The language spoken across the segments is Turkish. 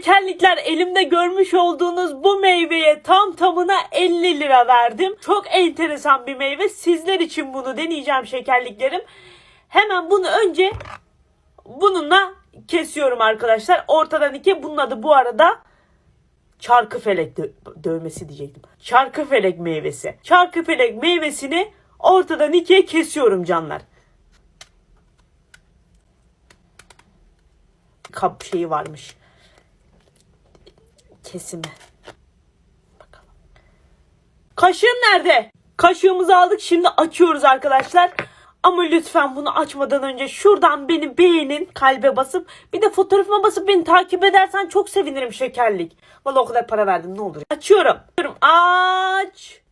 Şekerlikler elimde görmüş olduğunuz bu meyveye tam tamına 50 lira verdim. Çok enteresan bir meyve. Sizler için bunu deneyeceğim şekerliklerim. Hemen bunu önce bununla kesiyorum arkadaşlar. Ortadan iki. Bunun adı bu arada çarkıfelek dö- dövmesi diyecektim. Çarkıfelek meyvesi. Çarkıfelek meyvesini ortadan ikiye kesiyorum canlar. Kap şeyi varmış. Kesimi. Bakalım. Kaşığım nerede? Kaşığımızı aldık. Şimdi açıyoruz arkadaşlar. Ama lütfen bunu açmadan önce şuradan beni beğenin, kalbe basıp bir de fotoğrafıma basıp beni takip edersen çok sevinirim şekerlik. Vallahi o kadar para verdim ne olur. Açıyorum. Açıyorum. Aç.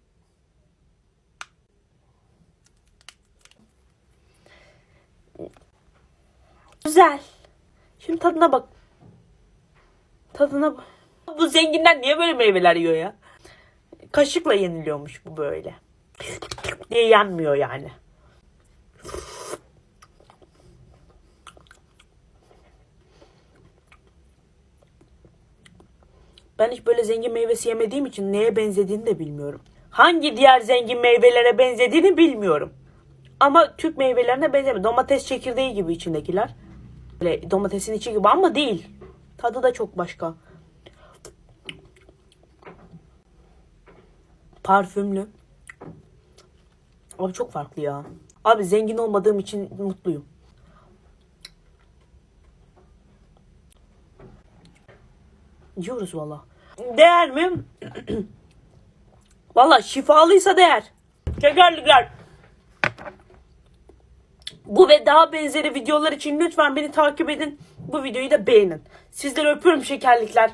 Güzel. Şimdi tadına bak. Tadına bak. Bu zenginler niye böyle meyveler yiyor ya? Kaşıkla yeniliyormuş bu böyle. Diye yenmiyor yani. Ben hiç böyle zengin meyvesi yemediğim için neye benzediğini de bilmiyorum. Hangi diğer zengin meyvelere benzediğini bilmiyorum. Ama Türk meyvelerine benzemiyor. Domates çekirdeği gibi içindekiler. Böyle domatesin içi gibi ama değil. Tadı da çok başka. Parfümlü. Abi çok farklı ya. Abi zengin olmadığım için mutluyum. Yiyoruz valla. Değer mi? valla şifalıysa değer. Şekerlikler. Bu ve daha benzeri videolar için lütfen beni takip edin. Bu videoyu da beğenin. Sizleri öpüyorum şekerlikler.